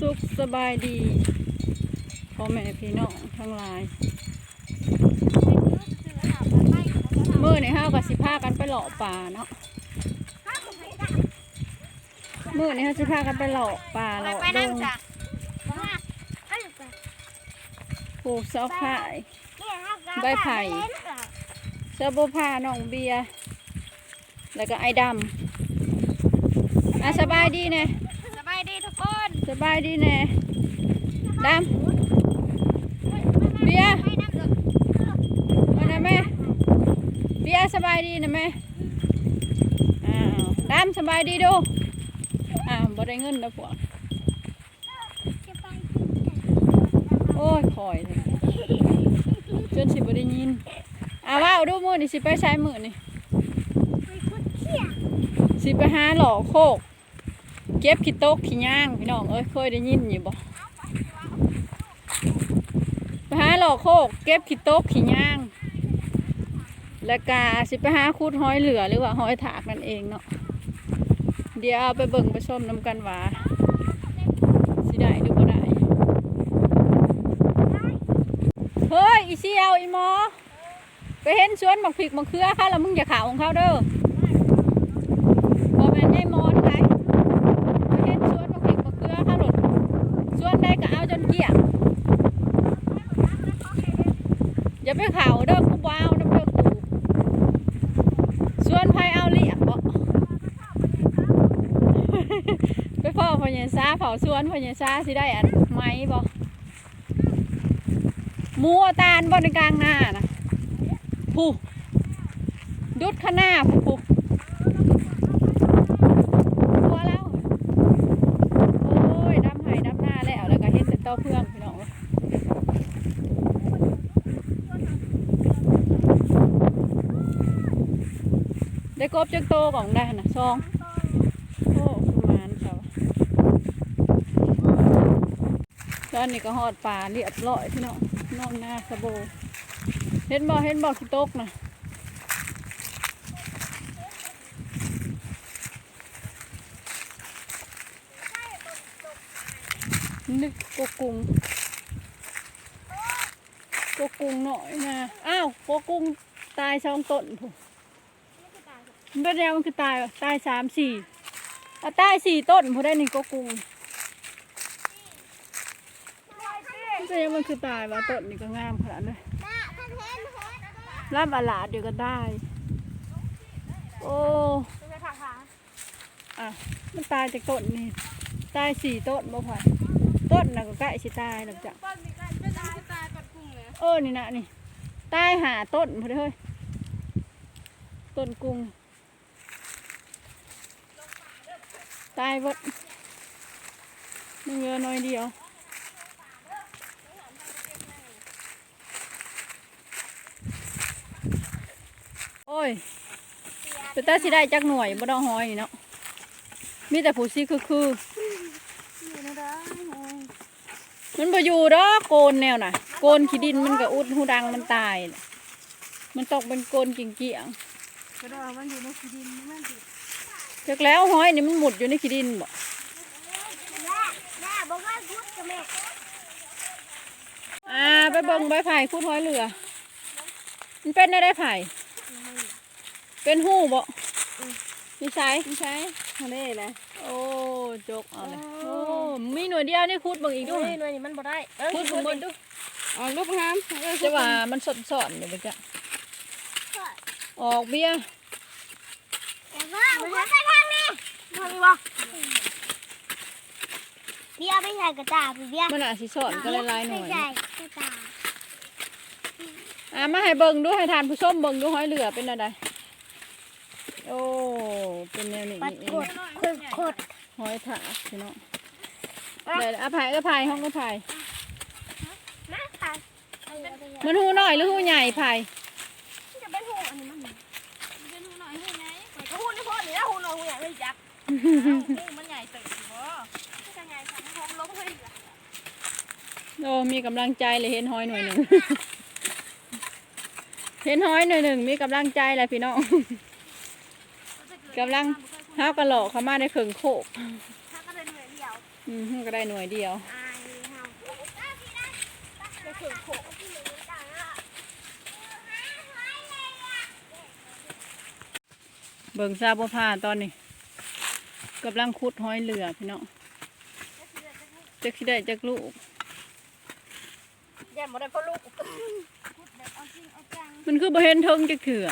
สุขสบายดีพ่อแม่พี่น้องทั้งหลายมื่อในห้าวกับสิพากันไปหล่อป่าเนาะมื่อในห้าสิพากันไปหล่อป่าหล่อดงปลูกเสาไผ่เสาโบพาน้องเบียร์แล้วก็ไอ้ดำอะสบายดีเน่สบายดีทุกคน สบายดีแน่ดำเบียร์มาหนะแม่เบียร์สบายดีนะแม่อ้าวดำสบายดีดูอ้าวบ่ได้เงินนะพวกโอ้ยคอยเลยจนสิบ่ได้ยินอ้าวว้าวดูมือนี่สิไปใช้มือนี่สิไปหาหล่อโคก เก็บขี้โต๊กขี้ย่างพี่น้องเอ้ยเคยได้ยินอยู่บ่ไปหาหลอกโคกเก็บขี้โต๊กขี้ย่าง แล้วก็สิไปหาคูดห้อยเหลือหรือว่าห้อยถากนั่นเองเนาะเดี๋ยวเอาไปเบิ่งไปชมน้ำกันว่าสิได้หรือบ่ได้เฮ้ยอีเซียวอีหมอไปเห็นสวนหมักพริกหมักเขือค่ะแล้วมึงอย่าข่าวของเขาเด้อบ่แม่นยายหมอนไผ เห็นสวนมะพริกมะเขือค่ะหลดสวนใดก็เอาจนเกลี้ยงอย่า ไปเขาเด้อกูว้าวน้ำเด้อกูสวนไผเอาเลี้ยงบ่ไปพ่อพญาซาเผาสวนพญาซาสิได้อันไหมบ่หมูเอาตาลบนกลางหน้านะผู้ดุดข้างหน้าผู้ผู้ตัวแล้ว โอ้ยดำไห้ดำหน้าแล้วแล้วก็เห็นแต่เต้าเพื่องพี่น้อง ได้กบจักโตของได้นะซองโอ้ประมาณเขาตอนนี้ก็หอดป่าเรียบร้อยพี่น้องน้องหน้าสะโบเห็นบ่เห็นบ่ขี้ตกนะนึกกกกุ้งกกกุ้งหน่อยนะอ้าวกกกุ้งตายสองต้นผู้มั นเป็นยังมันคือตายวะตายสามสี่อะตายสี่ต้นผู้ได้นี่กกกุ้งมันเป็นยังมันคือตายวะต้นนี่ก็งามขนาดนั้นรับอาลาดเดี๋ยวก็ได้ โอ้อะมันตายจากต้นนี่ตายสี่ต้นบ่พอต้นน่ะก็ใกล้สิตายแล้วจ้ะต้นมีการเป็นตายตายปัดกุ้งเลยเออนี่นะนี่ใต้หาต้นพอดีเฮ้ยต้นกุ้ง ตายหมดมันเยอะน้อยเดียวโอ้ยเป็นตาสิได้จักหน่วยบ่ต้องหอยเนาะมีแต่ผู้ซีคือคือมันบ่อยู่ดอกโกนแนวน่ะ โกนขี้ดินมันก็อุดหูดังมันตาย มันตกเป็นโกนกิ่งเกี่ยงกระดอมันอยู่ในขี้ดินมันสิๆ จากแล้วหอยนี่มันหมุดอยู่ในขี้ดินบ่แม่บอกว่าพุทธกับแม่อ่าไปเบิ่งใบไผ่คูดหอยเหลือ มันเป็นได้ได้ไผ่ เป็นหู้บ่มีใช้มีใช้ทะเลนะโอ้จกเอาเลยโอ้มีหน่วยเดียวนี่คูดเบิ่งอีกดูด้วยหน่วยนี้มันบ่ได้เออคูดเบิ่งเบิ่งดูออกลูกงามจะว่ามันสดสอนอยู่บ่จ้ะออกเบี้ยแต่ว่าหัวไป ทางนี้ทางนี้บ่เบี้ยไม่ใช่กระตาพี่เบี้ยมันอาจสิสอนก็หลายๆหน่วยไม่ใช่กระตาอ่ามาให้เบิ่งดูให้ทานผู้ชมเบิ่งดูหอยเหลือเป็นอะไรโอ้ เป็นแนวนี้ปัดนี่เอกงดขดขดหอยถากพี่น้องได้อภัยก็ภัยห้องก็ภัยนะค่ะมันหูน้อยหรือหูใหญ่ภัย จะเป็นหูอันนี้มันเป็นหูหน่อยหูไงหูนี่พ่อนี่นะหูหน่อยหูใหญ่เลยจักหู มันใหญ่ตึกสิบ่มันจะใหญ่สังพร้อมล้มเลยโอ้มีกำลังใจเลยเห็นหอยหน่วยหนึ่ง เห็นหอยหน่วยหนึ่งมีกำลังใจเลยพี่น้องกำลังห้ากระโหลกเขามาได้เข่งโคกถ้าก็เป็นเหมือนเดียว อืมก็ได้หน่วยเดียวอายเฮาจะถึงโขกเบิ่งซาบผ้าตอนนี้ กำลังขุดห้อยเหลือพี่น้องจักสิได้จักลูกแย่หมดเลยพ่อลูกเอาจริงเอาจังมันคือบ่เห็นเทิงจักเถื่อ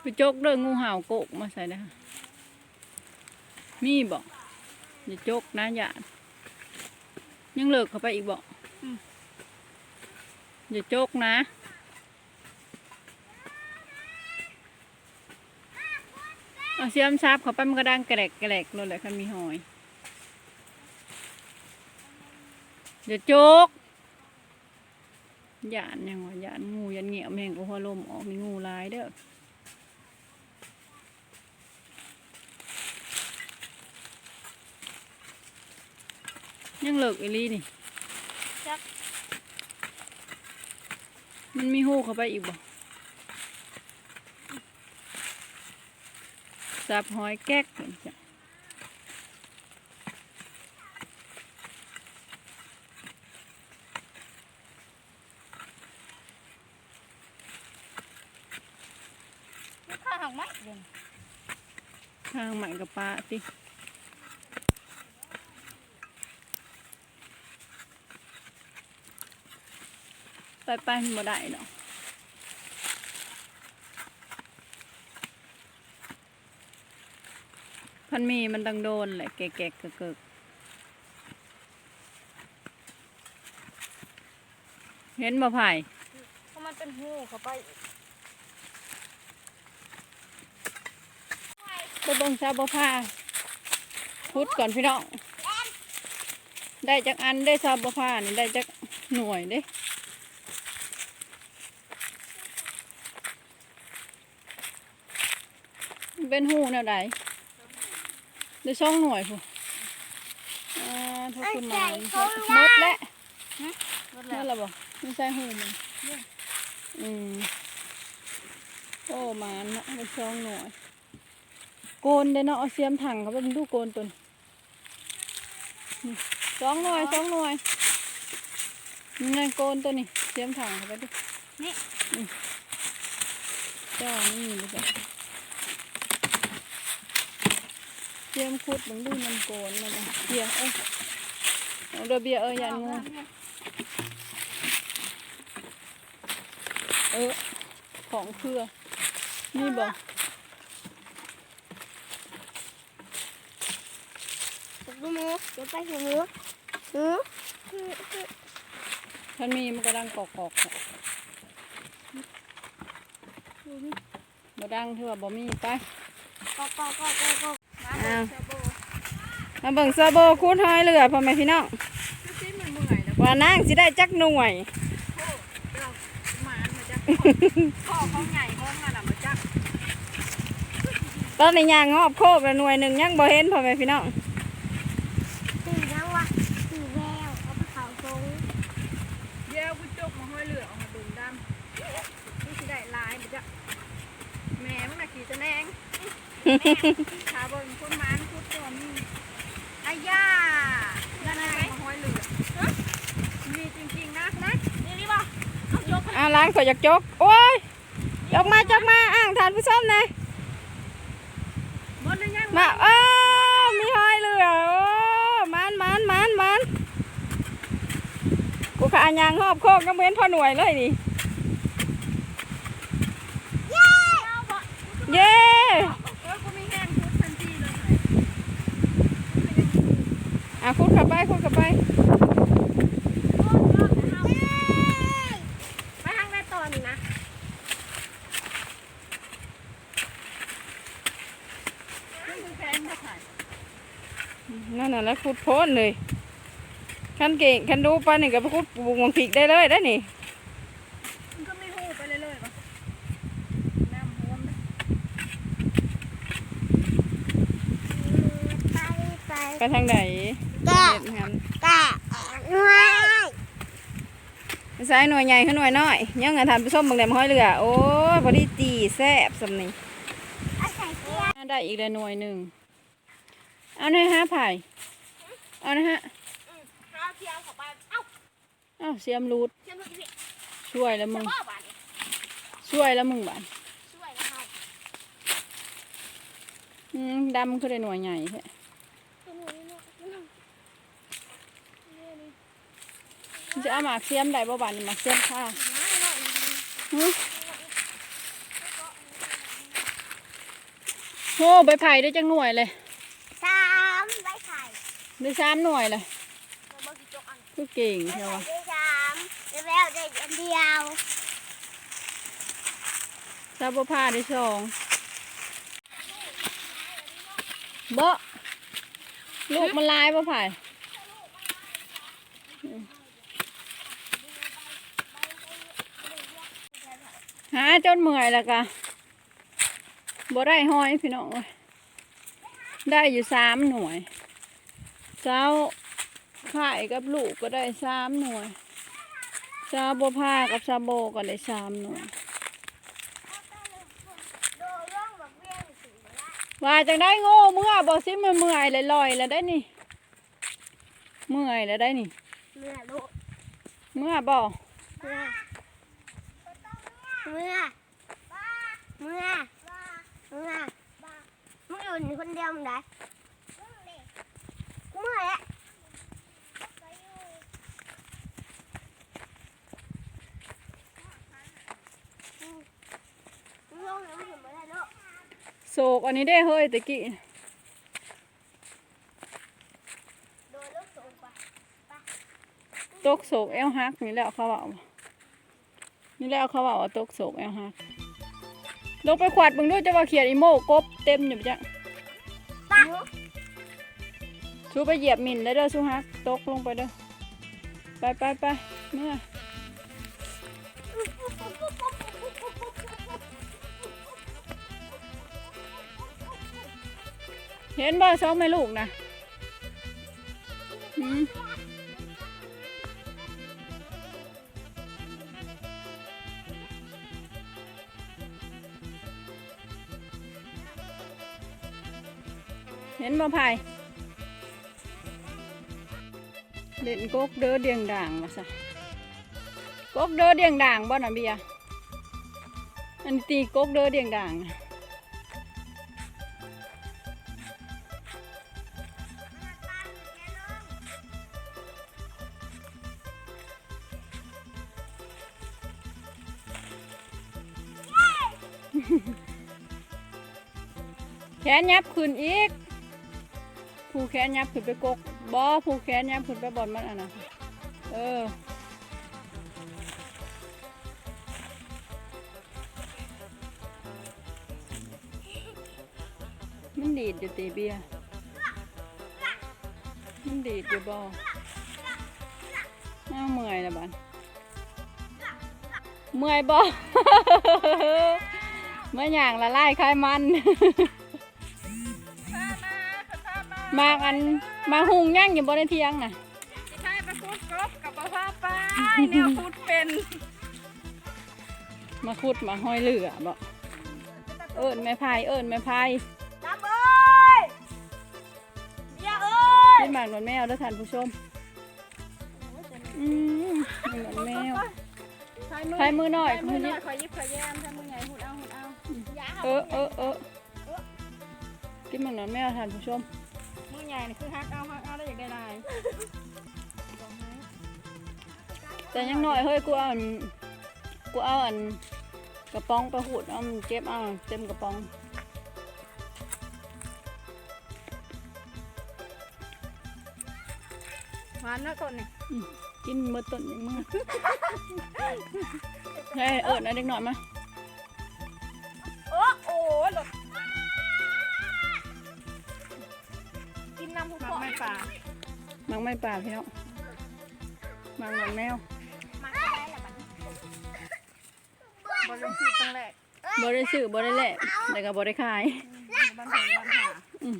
ไปจกเด้องูเห่าโกกมาใส่ได้ค่ะมีบ่อย่าจกนะอย่ายังเลิกเข้าไปอีกบ่อย่าจกนะ เอาเสียมซับเขาไปมันก็ดังแกรกแกรกนั่นแหละคันมีหอย เดี๋ยวโจกหยานยังวะหยานงูยันเหงี่ยวแมงก็หัวลมออกนี่งูหลายเด้อยังเลิกอีหลีนี่จักมันมีหูเข้าไปอีกบ่ สับหอยแก๊กนี่จ้ะนี่ข้าหักไหมเดี๋ยวข้างใหม่กับปลาติไปไปมันบ่ได้ดอก พันมีมันต้องโดนแหละแกะๆเกิกๆเห็นบ่ไผ่เพราะมันเป็นหูเข้าไปอีกไปเบิ่งซาบ่ผ้าพุดก่อนพี่น้อง ได้จากอันได้ซาบ่ผ้านี่ได้จากหน่วยเด้เป็นหูแนวใด ได้ช่องหน่วยผู้อ่าทุกคุณหมายหมดแล้วรถแล้นั่วนแหละบ่ไม่ใช่หูมันอืมโอ้หมานเนาะได้ช่องหน่วยโกนเด้เนาะเอาเสียมถังเขาไปดูโกนตุนนี่สองหน่วยสองหน่วยนี่ไงโกนตัวนี้เสียมถังเขาไปดูนี่นี่จ้านี่เลยจ้ะ เสียมขุดบังดูมันโกนมันเบียเอ้ยเอาเดอเบียเอ้ยยันงูเออของเครือนี่บอกดูหมูเดี๋ยวไปถึงหมูหมูท่านมีมันก็ดังกอกกอกๆอะบ่ดังเถื่อบ่มีไปก็ก็ก็ก็ก็ อ้าวมาเบิ่งซาโบคูดหอยเรือพ่อแม่พี่น้องซิมันเมื่อยแล้วว่านางสิได้จักหน่วยเราหมามาจากพ่อเขาใหญ่ห้องอะนะมาจากตอนนี้ย่างงอบโคกแล้วหน่วยหนึ่งยังบ่เห็นพ่อแม่พี่น้องสีน้ำวะสีแววเอาไปเขาทรงเดี๋ยวกูจกมาห้อยเรือออกมาดุมดำนี่สิได้ลายมาจากแม่มันน่ะขี่ตะแนง ขาบนคนมันคุดตัวมีอายานั่นไง มาห้อยเรือมีจริงๆนะ นะนี่นี่ป่ะเอายกอ่าล้างข่อยอยากจกโอ้ยจกมาจกมาอ้างทานผู้ชมหน่อยบนเลยยังมาเอ้ามีห้อยเรือโอ้มันมันมันมันกูขายางหอบโคกก็เหมือนพ่อหน่วยเลยนี่เย้เอาบ่เย้เออกูมีแห้งคุดทันทีเลยอะคุดเข้าไปคุดเข้าไปไปทางแม่ตอนนะ แพงมาขาย นั่นน่ะแล้วคุดโพ้นเลยคันเก่งคันดูไปนี่ก็ไปคุดปลูกมังผิกได้เลยได้นี่มันก็ไม่หูไปเรื่อยๆป่ะน้ำท่วมนะไปไปไปทางไหนแกะเฮ็ดหันแกะน้อยใช้หน่วยใหญ่ขึ้นหน่วยน้อยยังไงทานผู้ชมเบางแดมห้อยเรือโอ้ยพอดีตีแซ่บสำนี่เอาใส่เสื้อได้อีกแล้วหน่วยหนึ่งเอาหน่อยห้าไผ่ เอานะฮะข้าวเทียมเข้าไปเอ้าเอ้าเสียมรูด เทียมทุกทีช่วยแล้วมึงพ่อบาดนี่ช่วยแล้วมึงบ้านช่วยนะเฮาอืมดำคือได้หน่วยใหญ่แท้ตัวหนูนี่เนาะตัวหนูนี่นี่มันจะเอาหมากเสียมได้บ่บ้านนี่หมากเสียมค่ะน้าเนาะหึโอ้ใบไผ่ได้จังหน่วยเลยสามใบไข่ ได้สามหน่วยเลยตัวเบอร์กี่จกอันคือเก่งใบใช่ไข่ปะได้สามแล้วได้อันเดียวซาบผ้าได้สองเบาะลูกมันลายบ่ไผ่หาจนเมื่อยแล้วกะบ่ได้ห้อยพี่น้องเอ้ยได้อยู่สามหน่วย เจ้าขายกับลูกก็ได้สามหน่วยซาบผ้ากับซาโบก็ได้สามหน่วยว่าจังได้โง่เมื่อบอกสิมันเมื่อยเลยลอยแล้วได้นี่ เมื่อยแล้วได้นี่ เมื่อลูกเมื่อบอกเมื่อเมื่อเมื่อเมื่อมึงอยู่คนเดียวมึงได้ เมื่อแล้วมึงลงแล้วมึงเห็นไม่ได้เนาะโศกอันนี้ได้เฮ้ยตะกี้โดนลูกสูงไปตกโศกเอวฮักนี่แหล้วเขาบอกนี่แหล้วเขาบอกว่าตกโศกเอวฮักลงไปขวาดเบึงด้วยจะว่าเขียดอีโมกบเต็มอยู่จ้ะ ชูไปเหยียบหมิ่นแล้วเด้อชูฮักตกลงไปเด้อไปไปไปเมื่อเห็นบ่สองแม่ลูกนะเห็นบ่พาย เล่นกกเด้อเดียงด่างมาซะกกเด้อเดียงด่างบ่น่ะเบียร์อันนตีกกเด้อเดียงด่างน่ะแขนยับขึ้นอีก ผู้แขนยับขึ้นไปกก บ่ผู้แขนยับขึ้นไปบอนมันอะนะเออมันดีดอยู่ตีเบียร์มันดีดอยู่บ่น่าเมื่อยละบันเมื่อยบ่เมื่ออย่างละลายคลายมันมากอัน มาหุงย่างอยู่บนเทียงน่ะใช่ไปพูดกบกับป้าป้าเนี่ยพูดเป็น มาขุดมาห้อยเหลือบ่เอิญแม่พายเอิญแม่พายน้ำเอ้ยเบียร์เอ้ยเป็นหมากหนวดแมวแล้วท่านผู้ชมอืมหนวดแมวใช้มือหน่อยมือนี้ขอยิบขอแยมถ้ามือไงหุ่นเอาหุ่นเอาเออเออเออกินหมากหนวดแมวท่านผู้ชมมือ ใหญ่นี่คือฮักเอาฮักเอาได้อย่างได้ลายแต่ยังน้อยเฮ้ยกูเอาอันกูเอาอันกระป๋องไปหูดเอามันเจ็บเอาเต็มกระป๋องหวานนะต้นนี่กินมือต้นอย่างมือเฮ้ยเอิญนะเด็กหน่อยมา ปอไม่ป่ามังไม่ป่าพี่น้องมังหนวดแมวมาได้แล้วมันบอลลูนคือตั้งแรกบ่ได้ซื้อบ่ได้แลกแต่ก็บ่ได้ขายบ้านเห็นบ้านหาอืม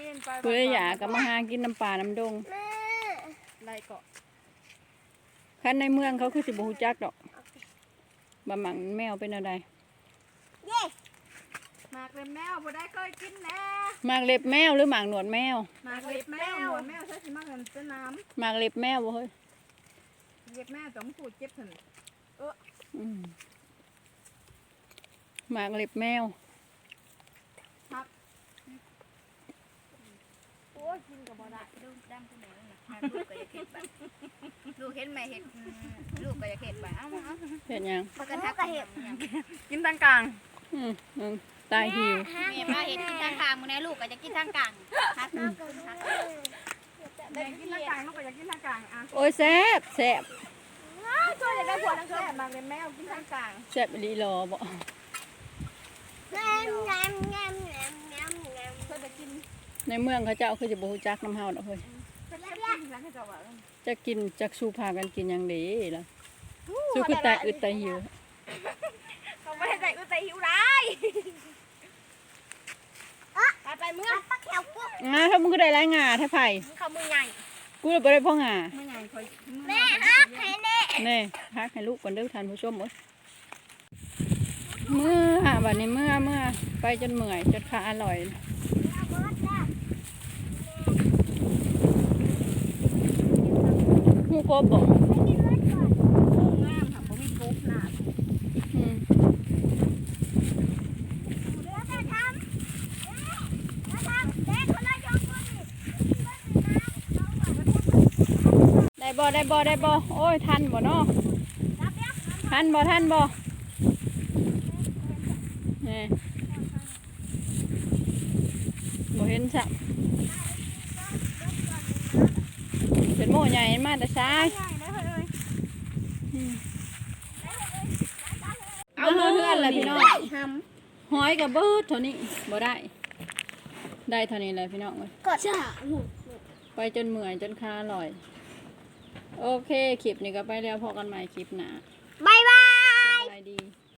กินไปเพื่ออยากกับมาหากินน้ำปลาน้ำดงไล่เกาะคันในเมืองเขาคือสิบ่ฮู้จักดอกบะหมังแมวเป็นอะไรหมาก เล็บแมวบ่ได้เคยกินแน่หมากเล็บแมวหรือหมากหนวดแมวหมากเล็บแมวแมวใช่สิมากกันเป็นน้หมากเล็บแมวบ่เฮ้ยำเล็บแมวต้องพูดเจ็บถึงอืมหมากเล็บแมว โอ้ยกินกับบ่ได้ลูกดำผู้หนึ่งนะลูกก็จะเข็ดไปลูกเห็นไหมเห็ดอืมลูกก็จะเข็ดไปเอ้าเอาเห็นยัง ปกติก็เห็ดกินทางกลางอืมอืม ตายหิวเมียมาเห็ดกินทางกลางมึงนะลูกก็จะกินทางกลางฮักฮักฮักอยากกินทางกลางลูกก็อยากกินทางกลางอะโอ้ยแซ่บแซ่บช่วยอยากได้ผัวทางกลางหมากเล็บแมวกินทางกลางแซ่บอีหลีรอบ่เพื่อจะกินในเมืองเขาเจ้าคือจะบ่ฮู้จักน้ำเฮาดอกเฮ้ยเพื่อจะกินแล้วให้เจ้าว่าจะกินจักสู้พากันกินหยังดีล่ะสู้คือตายอึดตายหิวเขาไม่ให้ใจอุ้ยใจหิวร้าย ไปไปเมื่ออ่าถ้ามึงก็ได้รายงานถ้าไผเขามือใหญ่กูเลยบ่ได้พ่องามือใหญ่คอยแม่ฮักให้แน่แน่พักให้ลูกก่อนเด้อท่านผู้ชมเอ้ยเมื่อบัดนี้เมื่อเมื่อไปจนเมื่อยจนขาอร่อยหูกบบ่งามค่ะผมมีกบหนา อืมได้ บ่ได้บ่ได้บ่โอ้ยทันบ่เนาะทันบ่ทันบ่นี่บ่เห็นซะเป็นโม่ใหญ่มาแต่ซ้ายใหญ่ได้เลยเอาเพื่อนเลยพี่น้องทหอยกับเบิดเท่านี้บ่ได้ ได้เท่านี้เลยพี่น้องเอ้ยำก็จ้าไปจนเมื่อยจนขาลอย โอเค คลิปนี้ก็ไปแล้วพอกันใหม่คลิปหน้า บายบาย